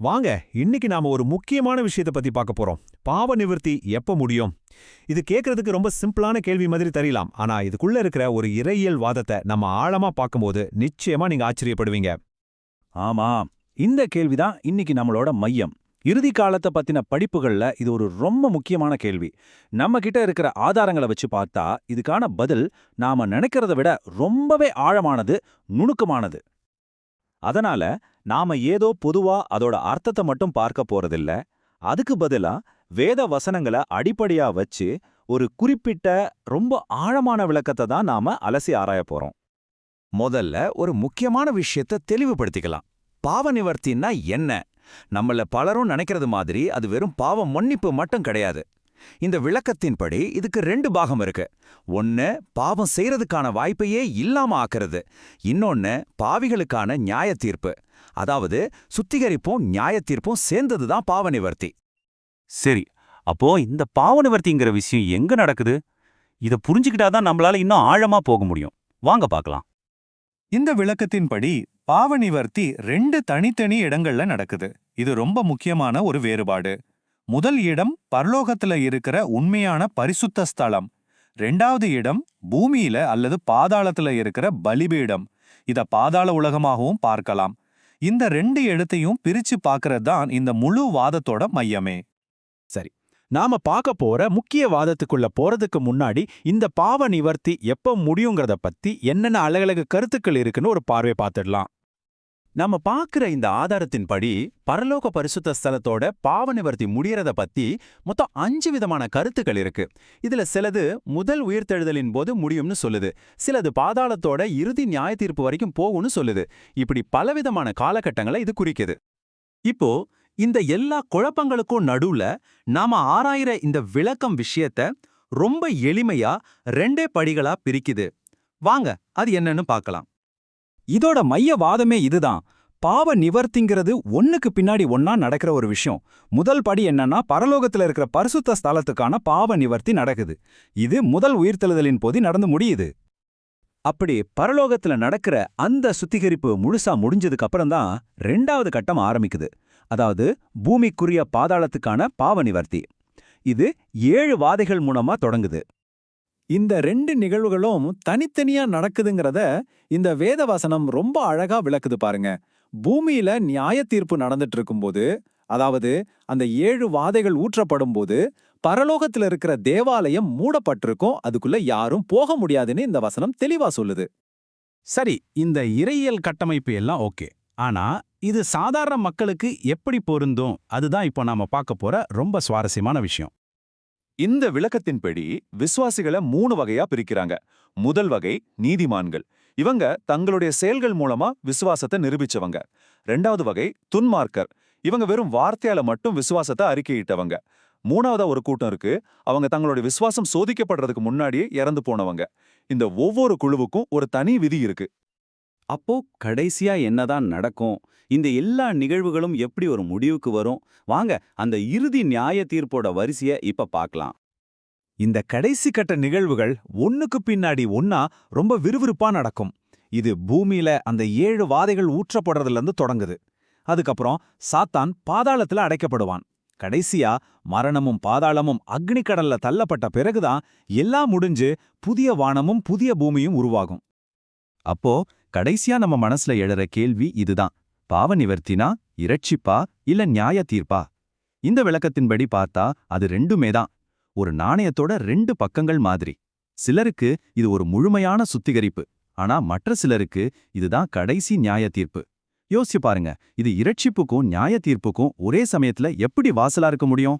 வாங்க இன்னைக்கு நாம ஒரு முக்கியமான விஷயத்தை பத்தி பார்க்க போறோம். பாவ நிவர்த்தி எப்ப முடியும்? இது கேட்கறதுக்கு ரொம்ப சிம்பிளான கேள்வி மாதிரி தெரியலாம். ஆனா இதுக்குள்ள இருக்கிற ஒரு இறையியல் வாதத்தை நம்ம ஆழமா பார்க்கும்போது நிச்சயமா நீங்க ஆச்சரியப்படுவீங்க. ஆமா இந்த கேள்விதான் இன்னைக்கு நம்மளோட மையம். இறுதி காலத்தை பத்தின படிப்புகள்ல இது ஒரு ரொம்ப முக்கியமான கேள்வி. நம்ம கிட்ட இருக்கிற ஆதாரங்களை வச்சு பார்த்தா இதுக்கான பதில் நாம நினைக்கிறத விட ரொம்பவே ஆழமானது நுணுக்கமானது. அதனால நாம ஏதோ பொதுவா அதோட அர்த்தத்தை மட்டும் பார்க்க போறதில்ல. அதுக்கு பதிலா வேத வசனங்களை அடிப்படையா வச்சு ஒரு குறிப்பிட்ட ரொம்ப ஆழமான விளக்கத்தை தான் நாம அலசி ஆராய போறோம். முதல்ல ஒரு முக்கியமான விஷயத்த தெளிவுபடுத்திக்கலாம். பாவ நிவர்த்தின்னா என்ன? நம்மள பலரும் நினைக்கிறது மாதிரி அது வெறும் பாவ மன்னிப்பு மட்டும் கிடையாது. இந்த விளக்கத்தின்படி இதுக்கு ரெண்டு பாகம் இருக்கு. ஒன்னு பாவம் செய்யறதுக்கான வாய்ப்பையே இல்லாம ஆக்குறது. இன்னொன்னு பாவிகளுக்கான நியாய தீர்ப்பு அதாவது சுத்திகரிப்பும் நியாய தீர்ப்பும் சேர்ந்தது தான் பாவ நிவர்த்தி. சரி அப்போ இந்த பாவ நிவர்த்திங்கிற விஷயம் எங்க நடக்குது? இத புரிஞ்சுக்கிட்டாதான் நம்மளால இன்னும் ஆழமா போக முடியும். வாங்க பார்க்கலாம் இந்த விளக்கத்தின்படி பாவ நிவர்த்தி ரெண்டு தனித்தனி இடங்கள்ல நடக்குது. இது ரொம்ப முக்கியமான ஒரு வேறுபாடு. முதல் இடம் பரலோகத்துல இருக்கிற உண்மையான பரிசுத்த ஸ்தலம். ரெண்டாவது இடம் பூமியில அல்லது பாதாளத்துல இருக்கிற பலிபீடம். இத பாதாள உலகமாகவும் பார்க்கலாம். இந்த ரெண்டு இடத்தையும் பிரிச்சு பார்க்கறது தான் இந்த முழு வாதத்தோட மையமே. சரி நாம பார்க்க போற முக்கிய வாதத்துக்குள்ள போறதுக்கு முன்னாடி இந்த பாவ நிவர்த்தி எப்ப முடியுங்கிறத பத்தி என்னென்ன அழகழகு கருத்துக்கள் இருக்குன்னு ஒரு பார்வை பார்த்துடலாம். நம்ம பார்க்கிற இந்த ஆதாரத்தின்படி பரலோக பரிசுத்த ஸ்தலத்தோட பாவ நிவர்த்தி முடியறத பத்தி மொத்தம் அஞ்சு விதமான கருத்துக்கள் இருக்கு. இதுல சிலது முதல் உயிர்த்தெழுதலின் போது முடியும்னு சொல்லுது. சிலது பாதாளத்தோட இறுதி நியாய தீர்ப்பு வரைக்கும் போகும்னு சொல்லுது. இப்படி பலவிதமான காலகட்டங்களை இது குறிக்குது. இப்போ இந்த எல்லா குழப்பங்களுக்கும் நடுவுல நாம ஆராயிற இந்த விளக்கம் விஷயத்த ரொம்ப எளிமையா ரெண்டே படிகளா பிரிக்குது. வாங்க அது என்னன்னு பார்க்கலாம். இதோட மைய வாதமே இதுதான். பாவ நிவர்த்திங்கிறது ஒண்ணுக்கு பின்னாடி ஒன்னா நடக்கிற ஒரு விஷயம். முதல் படி என்னன்னா பரலோகத்துல இருக்கிற பரிசுத்த ஸ்தலத்துக்கான பாவ நிவர்த்தி நடக்குது. இது முதல் உயிர்த்தெழுதலின் போது நடந்து முடியுது. அப்படி பரலோகத்துல நடக்கிற அந்த சுத்திகரிப்பு முழுசா முடிஞ்சதுக்கு அப்புறம்தான் ரெண்டாவது கட்டம் ஆரம்பிக்குது. அதாவது பூமிக்குரிய பாதாளத்துக்கான பாவ நிவர்த்தி. இது ஏழு வாதைகள் மூலமா தொடங்குது. இந்த ரெண்டு நிகழ்வுகளும் தனித்தனியா நடக்குதுங்கிறத இந்த வேத வசனம் ரொம்ப அழகா விளக்குது பாருங்க. பூமியில நியாய தீர்ப்பு நடந்துட்டு இருக்கும்போது அதாவது அந்த ஏழு வாதைகள் ஊற்றப்படும் போது பரலோகத்துல இருக்கிற தேவாலயம் மூடப்பட்டிருக்கும் அதுக்குள்ள யாரும் போக முடியாதுன்னு இந்த வசனம் தெளிவா சொல்லுது. சரி இந்த இறையியல் கட்டமைப்பு எல்லாம் ஓகே. ஆனா இது சாதாரண மக்களுக்கு எப்படி பொருந்தும்? அதுதான் இப்போ நாம பார்க்க போற ரொம்ப சுவாரஸ்யமான விஷயம். இந்த விளக்கத்தின்படி விசுவாசிகளை மூணு வகையா பிரிக்கிறாங்க. முதல் வகை நீதிமான்கள். இவங்க தங்களுடைய செயல்கள் மூலமா விசுவாசத்தை நிரூபிச்சவங்க. ரெண்டாவது வகை துன்மார்க்கர். இவங்க வெறும் வார்த்தையால மட்டும் விசுவாசத்தை அறிக்கையிட்டவங்க. மூணாவதா ஒரு கூட்டம் இருக்கு. அவங்க தங்களுடைய விசுவாசம் சோதிக்கப்படுறதுக்கு முன்னாடியே இறந்து போனவங்க. இந்த ஒவ்வொரு குழுவுக்கும் ஒரு தனி விதி இருக்கு. அப்போ கடைசியா என்னதான் நடக்கும்? இந்த எல்லா நிகழ்வுகளும் எப்படி ஒரு முடிவுக்கு வரும்? வாங்க அந்த இறுதி நியாய தீர்ப்போட வரிசைய இப்ப பார்க்கலாம் இந்த கடைசி கட்ட நிகழ்வுகள் ஒன்னுக்கு பின்னாடி ஒன்னா ரொம்ப விறுவிறுப்பா நடக்கும். இது பூமியில அந்த ஏழு வாதைகள் ஊற்றப்படுறதுல இருந்து தொடங்குது. அதுக்கப்புறம் சாத்தான் பாதாளத்துல அடைக்கப்படுவான். கடைசியா மரணமும் பாதாளமும் அக்னிக்கடல்ல தள்ளப்பட்ட பிறகுதான் எல்லாம் முடிஞ்சு புதிய வானமும் புதிய பூமியும் உருவாகும். அப்போ கடைசியா நம்ம மனசுல எழற கேள்வி இதுதான். பாவ நிவர்த்தினா இரட்சிப்பா இல்ல நியாய தீர்ப்பா? இந்த விளக்கத்தின்படி பார்த்தா அது ரெண்டுமே தான். ஒரு நாணயத்தோட ரெண்டு பக்கங்கள் மாதிரி. சிலருக்கு இது ஒரு முழுமையான சுத்திகரிப்பு. ஆனா மற்ற சிலருக்கு இதுதான் கடைசி நியாய தீர்ப்பு. யோசிச்சு பாருங்க இது இரட்சிப்புக்கும் நியாய தீர்ப்புக்கும் ஒரே சமயத்துல எப்படி வாசலா இருக்க முடியும்?